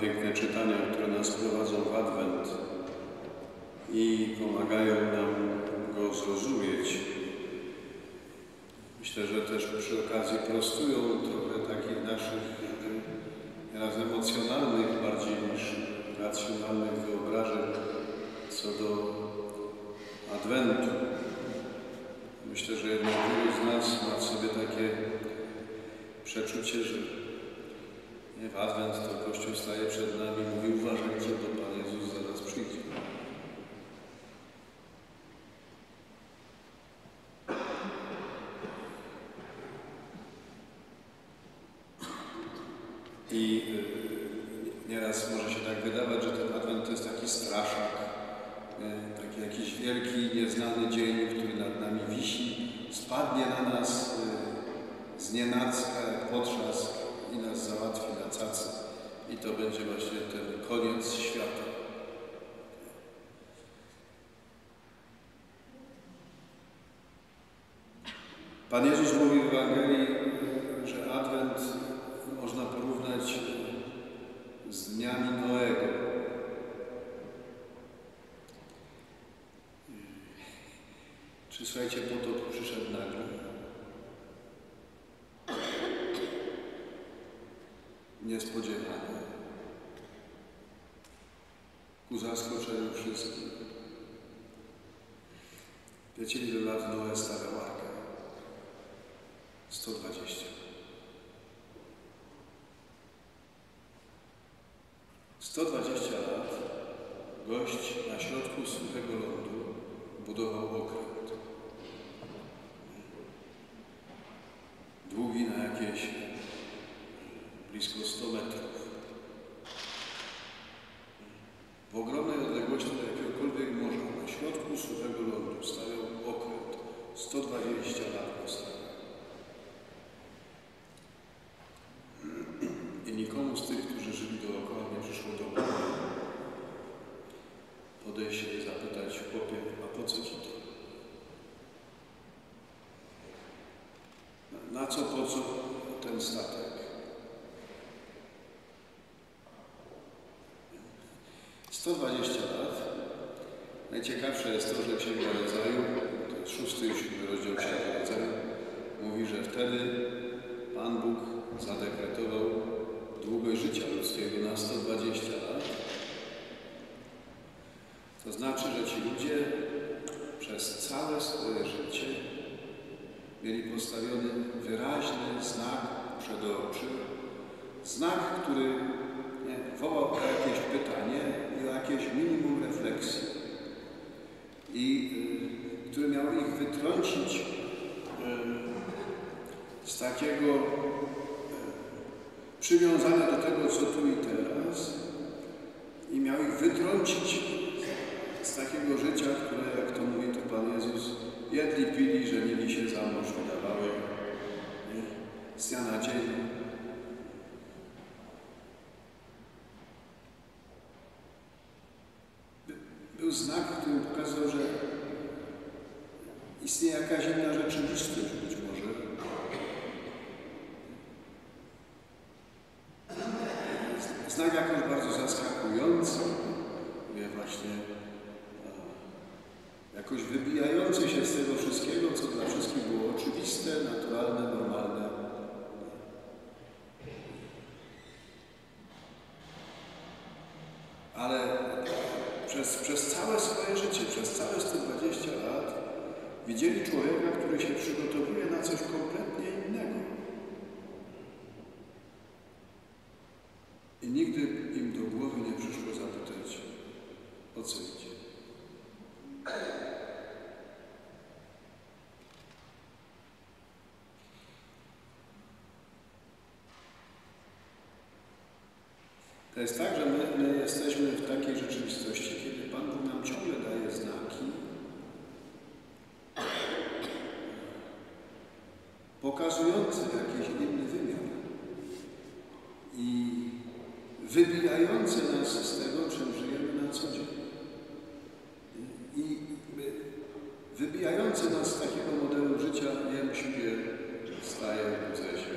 piękne czytania, które nas prowadzą w Adwent i pomagają nam go zrozumieć. Myślę, że też przy okazji prostują trochę takich naszych nieraz emocjonalnych bardziej niż racjonalnych wyobrażeń co do Adwentu. Myślę, że jednak wielu z nas ma w sobie takie przeczucie, że w Adwent to Kościół staje przed nami i mówi uważajcie, bo Pan Jezus zaraz przyjdzie. I y, nieraz może się tak wydawać, że ten Adwent to jest taki straszak, y, taki jakiś wielki, nieznany dzień, który nad nami wisi, spadnie na nas y, z nienacka jak potrzask i nas załatwi na cacy. I to będzie właśnie ten koniec świata. Pan Jezus mówi w Ewangelii, że Adwent można porównać z dniami Noego. Czy słuchajcie, potop przyszedł nagle? Niespodziewanie. Ku zaskoczeniu wszystkich. Wiecie, ile lat Noe stawiał arkę? 120. 120 lat gość na środku suchego lądu budował okręt. Długi na jakieś blisko 100 metrów. W ogromnej odległości do jakiegokolwiek morza, na środku suchego lądu stawiał okręt. 120 lat postawił. I nikomu z tych, którzy żyli dookoła, nie przyszło do głowy podejść się i zapytać chłopie, a po co ci to? Na co, po co ten statek? Sto dwadzieścia lat. Najciekawsze jest to, że Księga Rodzaju, to jest szósty i siódmy rozdział Księgi Rodzaju, mówi, że wtedy Pan Bóg zadekretował długość życia ludzkiego na 120 lat. To znaczy, że ci ludzie przez całe swoje życie mieli postawiony wyraźny znak przed oczy, znak, który wołał o jakieś pytanie i o jakieś minimum refleksji. I y, który miał ich wytrącić y, z takiego y, przywiązania do tego, co tu i teraz i miał ich wytrącić z takiego życia, które, jak to mówi tu Pan Jezus, jedli, pili, żenili się za mąż, wydawały nie? z dnia na dzień. By- Był znak, który pokazał, że istnieje jakaś inna rzeczywistość być może. Znak jakoś bardzo zaskakujący, mówię właśnie, jakoś wybijający się z tego wszystkiego, co dla wszystkich było oczywiste, naturalne, normalne. Ale przez, przez całe swoje życie, przez całe 120 lat widzieli człowieka, który się przygotowuje na coś kompletnie innego. I nigdy im do głowy nie przyszło zapytać, o co To jest tak, że my, my jesteśmy w takiej rzeczywistości, kiedy Pan Bóg nam ciągle daje znaki, pokazujące jakiś inny wymiar i wybijające nas z tego, czym żyjemy na co dzień. I wybijające nas z takiego modelu życia, jem, śpię, wstaję, budzę się,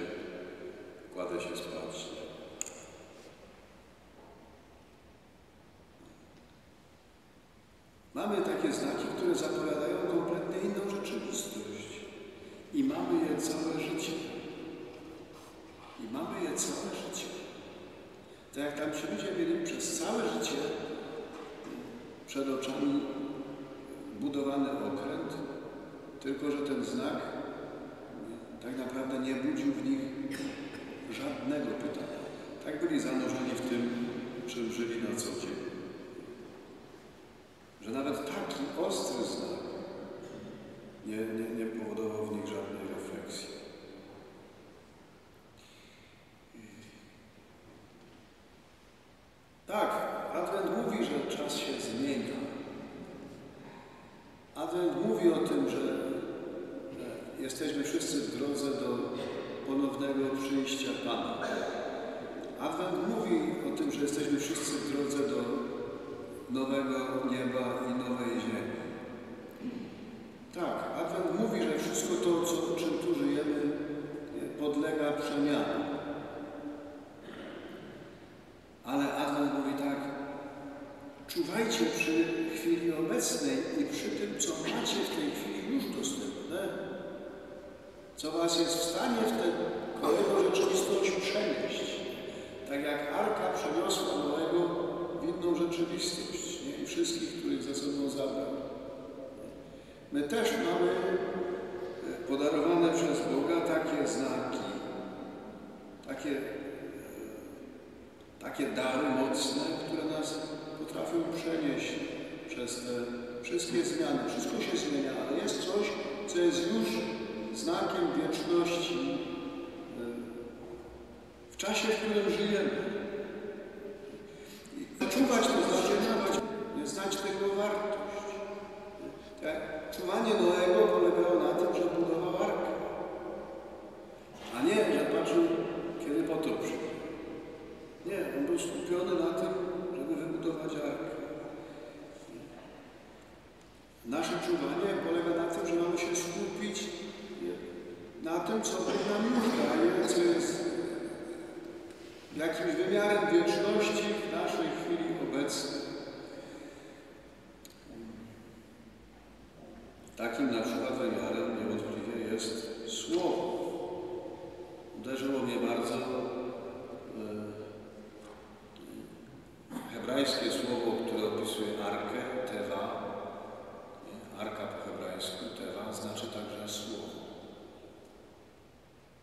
kładę się spać. Mamy takie znaki, które zapowiadają kompletnie inną rzeczywistość. I mamy je całe życie. I mamy je całe życie. Tak jak tam ci ludzie mieli przez całe życie przed oczami budowany okręt, tylko że ten znak tak naprawdę nie budził w nich żadnego pytania. Tak byli zanurzeni w tym, czym żyli na co dzień. Że nawet taki ostry znak nie, nie, nie powodował w nich żadnej refleksji. Tak, Adwent mówi, że czas się zmienia. Adwent mówi o tym, że, że jesteśmy wszyscy w drodze do ponownego przyjścia Pana. Adwent mówi o tym, że jesteśmy wszyscy w drodze do nowego nieba i nowej ziemi. Tak, Adwent mówi, że wszystko to, co, czym tu żyjemy, podlega przemianie. Ale Adwent mówi tak, czuwajcie przy chwili obecnej i przy tym, co macie w tej chwili już dostępne, co was jest w stanie w tę kolejną rzeczywistość przenieść. Tak jak Arka przeniosła Noego w inną rzeczywistość wszystkich, których ze sobą zabrał. My też mamy podarowane przez Boga takie znaki, takie, takie dary mocne, które nas potrafią przenieść przez te wszystkie zmiany. Wszystko się zmienia, ale jest coś, co jest już znakiem wieczności w czasie, w którym żyjemy. I czuwać to znaczy czuwać, nie znać tego wartość. Tak? Czuwanie Noego polegało na tym, że budował arkę, a nie, że patrzył, kiedy potop. Nie, on był skupiony na tym, żeby wybudować arkę. Nasze czuwanie polega na tym, że mamy się skupić na tym, co Bóg nam już daje, co jest jakimś wymiarem wieczności w naszej chwili obecnej. Takim na przykład niewątpliwie jest Słowo. Uderzyło mnie bardzo e, hebrajskie słowo, które opisuje arkę, teva. Arka po hebrajsku, teva, znaczy także słowo.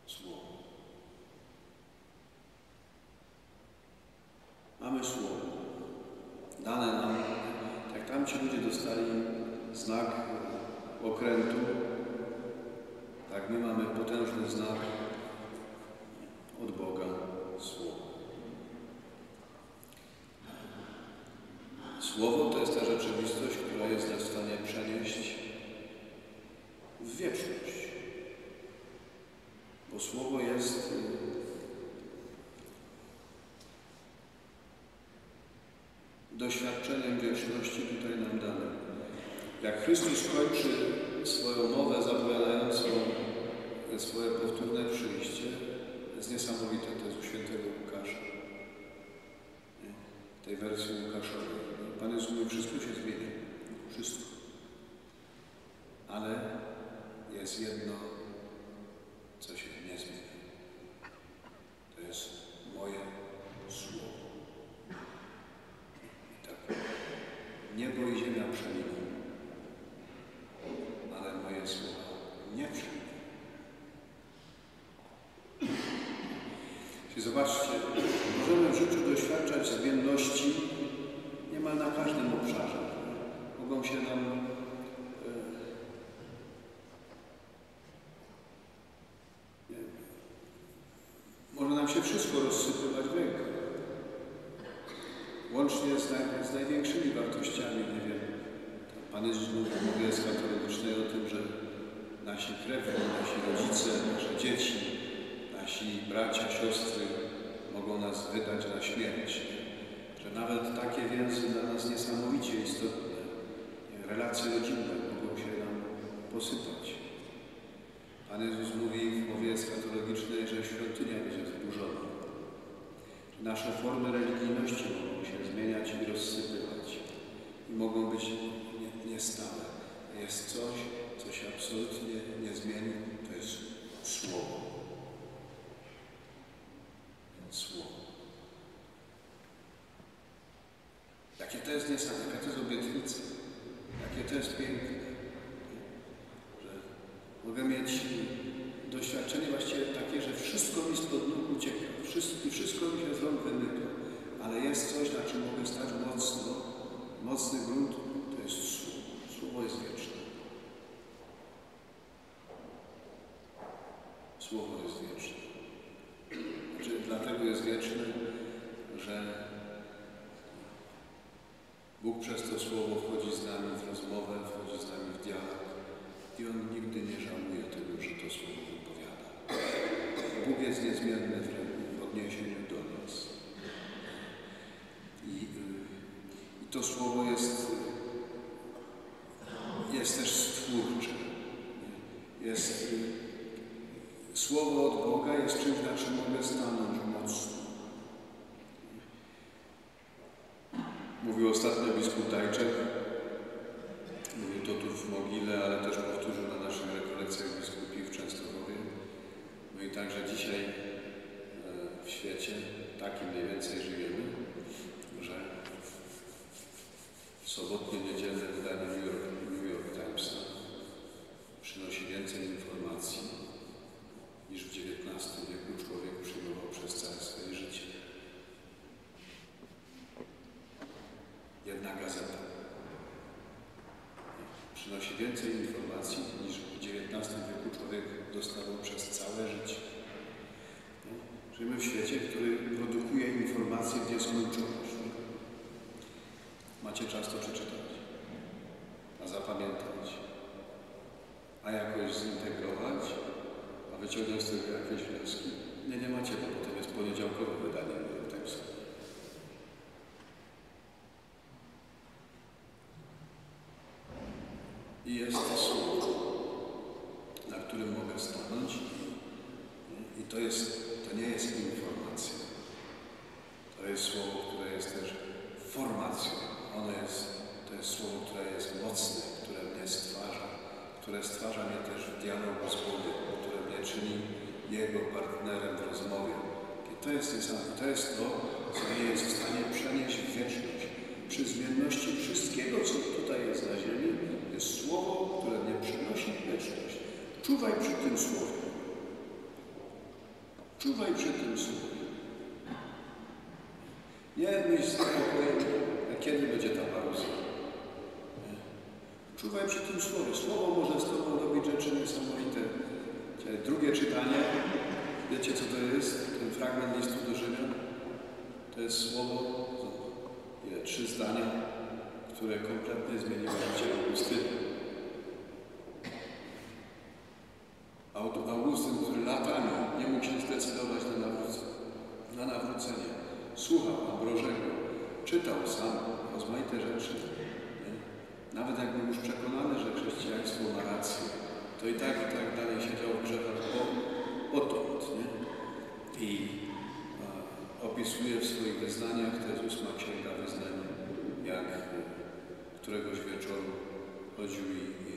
Słowo. Mamy słowo. Dane nam, jak tam ci ludzie dostali znak okrętu, tak my mamy potężny znak od Boga Słowo. Słowo to jest ta rzeczywistość, która jest nas w stanie przenieść w wieczność. Bo Słowo jest doświadczeniem wieczności tutaj nam danym. Chrystus kończy swoją mowę zapowiadającą swoje powtórne przyjście, jest niesamowite, to jest u świętego Łukasza. Tej wersji Łukaszowej. Pan Jezus mówi, wszystko się zmieni. Wszystko. Ale jest jedno, co się nie zmieni. To jest moje słowo. I tak. Niebo i ziemia przeminą, ale moje słowa nie przeminą. I zobaczcie, możemy w życiu doświadczać zmienności niemal na każdym obszarze. Mogą się nam e, nie, może nam się wszystko rozsypywać w rękach. Łącznie z, naj, z największymi wartościami, nie wiem. Pan Jezus mówił w mowie eskatologicznej o tym, że nasi krewni, nasi rodzice, nasze dzieci, nasi bracia, siostry mogą nas wydać na śmierć. Że nawet takie więzy dla nas niesamowicie istotne, relacje rodzinne mogą się nam posypać. Pan Jezus mówi w mowie eskatologicznej, że świątynia będzie nasze formy religijności mogą się zmieniać i rozsypywać. I mogą być niestałe. Jest coś, co się absolutnie nie zmieni, to jest Słowo. Słowo. Jakie to jest niesamowite, jakie to jest obietnica, jakie to jest piękne, że mogę mieć doświadczenie właściwie takie, że wszystko mi spod nóg ucieka, wszystko, wszystko mi się z rąk wymyka, ale jest coś, na czym mogę stać mocno, mocny grunt, to jest Słowo. Słowo jest wieczne. Słowo jest wieczne. Znaczy, dlatego jest wieczne, że Bóg przez to Słowo wchodzi z nami w rozmowę, wchodzi z nami w dialog i On nigdy nie żałuje tego, że to Słowo. Bóg jest niezmienny w odniesieniu do nas. I, y, i to Słowo jest, jest też stwórcze. Jest, y, Słowo od Boga jest czymś, na czym mogę stanąć mocno. Mówił ostatnio biskup Dajczek, mówił to tu w Mogile, ale też powtórzył na naszych rekolekcjach Częstochowie. No i także dzisiaj e, w świecie takim mniej więcej żyjemy, że sobotnie, niedzielne wydanie New York, New York Timesa przynosi więcej informacji niż w XIX wieku człowiek przyjmował przez całe swoje życie. Jedna gazeta przynosi więcej informacji niż w XIX wieku człowiek dostawał przez. Żyjemy w świecie, który produkuje informacje w nieskończoność. Macie czas to przeczytać, a zapamiętać, a jakoś zintegrować, a wyciągnąć z tego jakieś wnioski. Nie, nie macie, bo potem jest poniedziałkowe wydanie New York Timesa. I jest to słowo, na którym mogę stanąć. I to, jest, to nie jest informacja. To jest słowo, które jest też formacją. Ono jest, to jest słowo, które jest mocne, które mnie stwarza, które stwarza mnie też w dialogu z Bogiem, które mnie czyni Jego partnerem w rozmowie. I to jest niesamowite. To jest to, co mnie jest w stanie przenieść w wieczność. Przy zmienności wszystkiego, co tutaj jest na ziemi, jest słowo, które mnie przenosi w wieczność. Czuwaj przy tym słowie. Czuwaj przy tym słowie. Nie myśl z spokojem, kiedy będzie ta pauza. Czuwaj przy tym słowie. Słowo może z Tobą robić rzeczy niesamowite. Drugie czytanie. Wiecie, co to jest? Ten fragment listu do Rzymian. To jest słowo, ile? Trzy zdania, które kompletnie zmieniło życie Augustyna. Augustyn, który latami nie mógł się zdecydować na nawrócenie, na nawrócenie. słuchał Ambrożego, czytał sam rozmaite rzeczy. Nawet jak był już przekonany, że chrześcijaństwo ma rację, to i tak, i tak dalej siedział w grzechach, bo odtąd. Nie? I a, opisuje w swoich wyznaniach, to jest ósma księga wyznań, jak któregoś wieczoru chodził i, i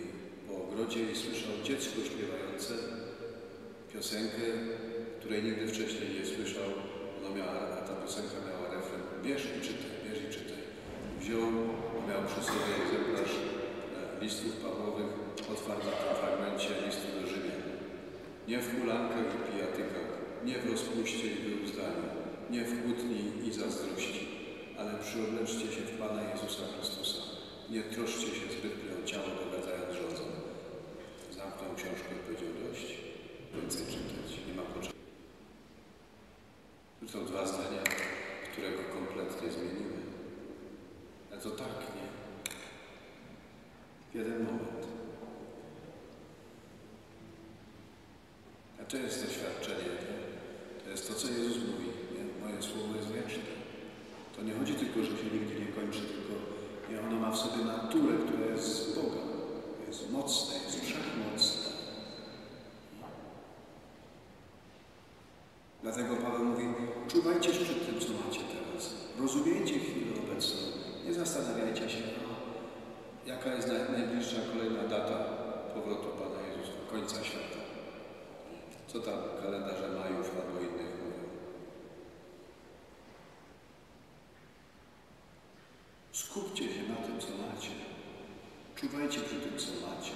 po ogrodzie i słyszał dziecko śpiewające piosenkę, której nigdy wcześniej nie słyszał. Ona miała, a ta piosenka miała refren bierz i czytaj, bierz i czytaj. Wziął, miał przy sobie egzemplarz e, listów Pawłowych, otwarty w fragmencie listu do Rzymian. Nie w hulankach i pijatykach, nie w rozpuście i wyuzdaniu, nie w kłótni i zazdrości, ale przyobleczcie się w Pana Jezusa Chrystusa. Nie troszcie się zbytnio o ciało, dogadzając rządzą. Zamknął książkę i powiedział dość, więcej czytać, nie ma potrzeby. To są dwa zdania, które go kompletnie zmieniły. To tak, nie? W jeden moment. A to jest doświadczenie, nie? To jest to, co Jezus mówi. Nie? Moje słowo jest wieczne. To nie chodzi tylko, że się nigdy nie kończy, tylko nie, ono ma w sobie naturę, która jest z Boga. Jest mocne, jest wszechmocne. Dlatego Paweł mówi, czuwajcie przed tym, co macie teraz. Rozumiejcie chwilę obecną. Nie zastanawiajcie się, jaka jest naj- najbliższa kolejna data powrotu Pana Jezusa, końca świata. Co tam kalendarze Majów albo innych mówią? Skupcie się na tym, co macie. Czuwajcie przy tym, co macie.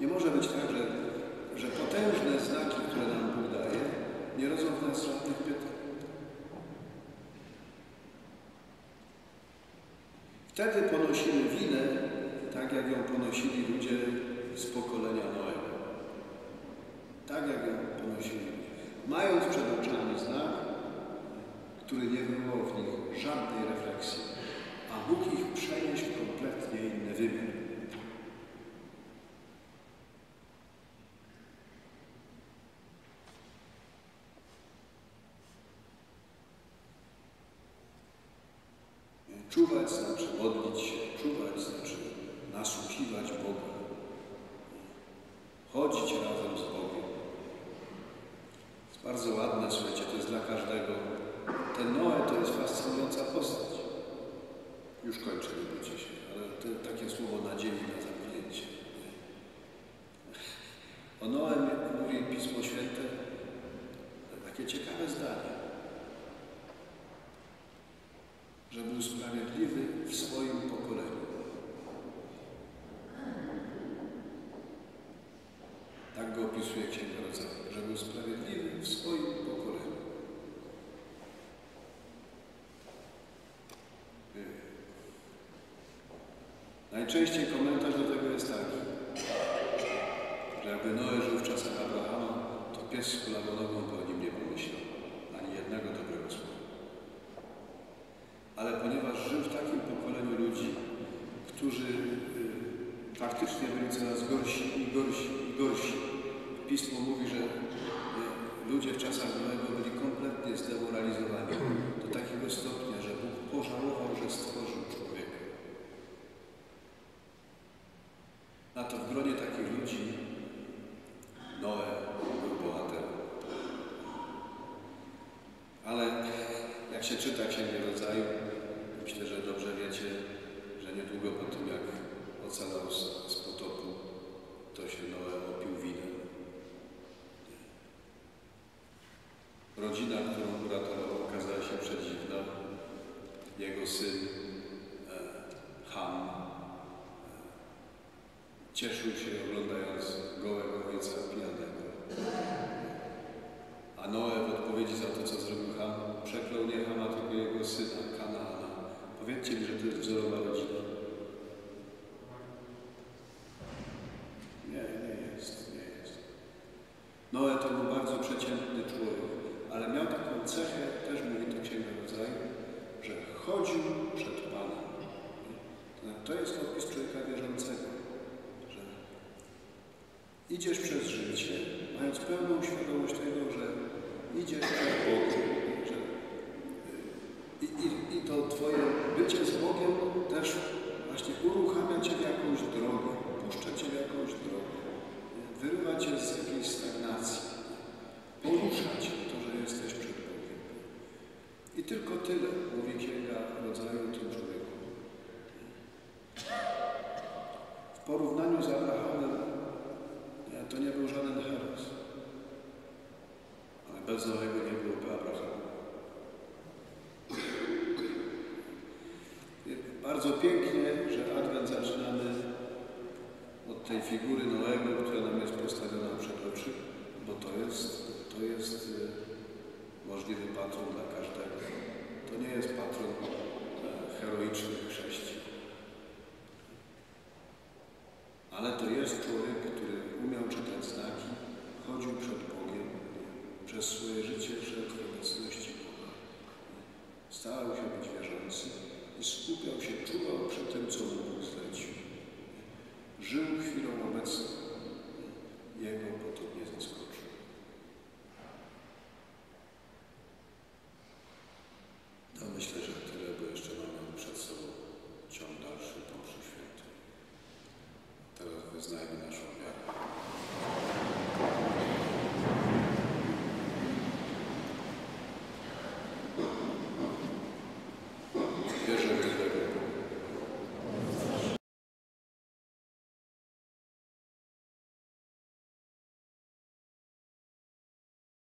Nie może być tak, że, że potężne znaki, które nam Bóg daje, nie rodzą w nas żadnych pytań. Wtedy ponosimy winę, tak jak ją ponosili ludzie z pokolenia Noego. Tak jak ją ponosili. Mając przed oczami znak, który nie wywołał w nich żadnej refleksji, a mógł ich przenieść w kompletnie inny wymiar. Czuwać znaczy modlić się, czuwać znaczy nasłuchiwać Boga, chodzić razem z Bogiem. Jest bardzo ładne, słuchajcie, to jest dla każdego. Ten Noe to jest fascynująca postać. Już kończę, nie bójcie się, ale to takie słowo nadziei na zamknięcie. O Noe mówi Pismo Święte takie ciekawe zdanie. że był sprawiedliwy w swoim pokoleniu. Tak go opisuje Księga Rodzaju, że był sprawiedliwy w swoim pokoleniu. Najczęściej komentarz do tego jest taki, że jakby Noe żył w czasach Abrahama, to pies z kulawą by o nim nie pomyślał. Ani jednego dobrego słowa ale ponieważ żył w takim pokoleniu ludzi, którzy y, faktycznie byli coraz gorsi i gorsi i gorsi. Pismo mówi, że y, ludzie w czasach Noego byli kompletnie zdemoralizowani do takiego stopnia, że Bóg pożałował, że stworzył człowieka. Na to w gronie takich ludzi Noe był bohaterem. Ale jak się czyta Księgę Rodzaju, myślę, że dobrze wiecie, że niedługo po tym, jak ocalał z, z potopu, to się Noe opił winem. Rodzina, którą uratował, okazała się przedziwna. Jego syn e, Ham e, cieszył się oglądając gołego ojca pijanego. A Noe w odpowiedzi za to, co zrobił Ham, przeklął nie Hama, tylko jego syna, Kanaana. Powiedzcie mi, że to jest wzorowa rodzina. Nie, nie jest, nie jest. Noe to był bardzo przeciętny człowiek, ale miał taką cechę, też mówi to Księga Rodzaju, że chodził przed Panem. To jest opis człowieka wierzącego, że idziesz przez życie, mając pełną świadomość tego, że idziesz przed Bogiem, że i, i, i to Twoje bycie z Bogiem też właśnie uruchamia Cię w jakąś drogę, puszcza Cię w jakąś drogę, wyrywa Cię z jakiejś stagnacji, porusza Cię to, że jesteś tylko tyle mówi Księga Rodzaju tym człowieku. W porównaniu z Abrahamem nie, to nie był żaden heros. Ale bez Noego nie byłoby Abrahama. Bardzo pięknie, że Adwent zaczynamy od tej figury Noego, która nam jest postawiona przed oczy, bo to jest, to jest y, możliwy patron dla każdego. To nie jest patron e, heroicznych chrześcijan. Ale to jest człowiek, który umiał czytać znaki, chodził przed Bogiem, przez swoje życie w obecności Boga. Starał się być wierzący i skupiał się, czuwał